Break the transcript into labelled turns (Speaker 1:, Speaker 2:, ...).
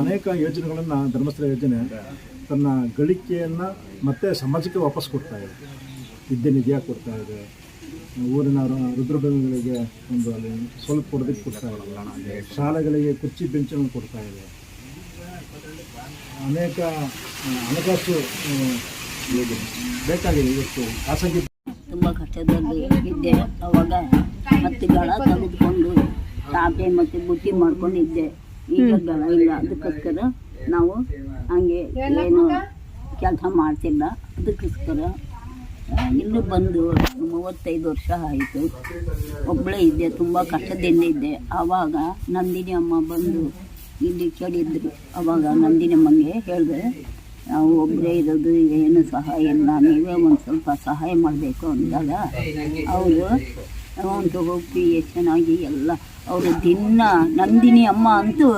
Speaker 1: ಅನೇಕ ಯೋಜನೆಗಳನ್ನು ಧರ್ಮಸ್ಥಳ ಯೋಜನೆ ತನ್ನ ಗಳಿಕೆಯನ್ನು ಮತ್ತೆ ಸಮಾಜಕ್ಕೆ ವಾಪಸ್ ಕೊಡ್ತಾ ಇದೆ. ವಿದ್ಯೆ ನಿಧಿಯಾಗಿ ಕೊಡ್ತಾ ಇದೆ. ಊರಿನ ರುದ್ರಭೂಮಿಗಳಿಗೆ ಒಂದು ಅಲ್ಲಿ ಸ್ವಲ್ಪ ಕೊಡೋದಕ್ಕೆ ಕೊಡ್ತಾ ಇದೆ. ಶಾಲೆಗಳಿಗೆ ಕುರ್ಚಿ ಬೆಂಚನ್ನು ಕೊಡ್ತಾ ಇದೆ. ಅನೇಕ ಹಣಕಾಸು ಬೇಕಾಗಿದೆ ಇವತ್ತು ಖಾಸಗಿ
Speaker 2: ತುಂಬ ಕಷ್ಟದಲ್ಲಿ ಇದ್ದೆ. ಅವಾಗ ಮತ್ತೆ ಗಳ ತೆಗೆದುಕೊಂಡು ಚಾಪೆ ಮತ್ತು ಬುಟ್ಟಿ ಮಾಡ್ಕೊಂಡಿದ್ದೆ. ಈಗ ಇಲ್ಲ ಅದಕ್ಕೋಸ್ಕರ ನಾವು ಹಂಗೆ ಏನು ಕೆಲಸ ಮಾಡ್ತಿಲ್ಲ. ಅದಕ್ಕೋಸ್ಕರ ಇಲ್ಲಿ ಬಂದು ಮೂವತ್ತೈದು ವರ್ಷ ಆಯಿತು. ಒಬ್ಬಳೇ ಇದ್ದೆ ತುಂಬ ಕಷ್ಟದಿಂದ ಇದ್ದೆ. ಆವಾಗ ನಂದಿನಿ ಅಮ್ಮ ಬಂದು ಇಲ್ಲಿ ಕೇಳಿದ್ರು. ಅವಾಗ ನಂದಿನಿ ಅಮ್ಮಂಗೆ ಹೇಳಿದೆ ನಾವು ಒಬ್ಬರೇ ಇರೋದು ಏನು ಸಹಾಯ ಇಲ್ಲ ನೀವೇ ಒಂದು ಸ್ವಲ್ಪ ಸಹಾಯ ಮಾಡಬೇಕು ಅಂದಾಗ ಅವರು ಒಂದು ಹೋಗಿ ಚೆನ್ನಾಗಿ ಎಲ್ಲ. ಅವರು ದಿನ ನಂದಿನಿ ಅಮ್ಮ ಅಂತೂ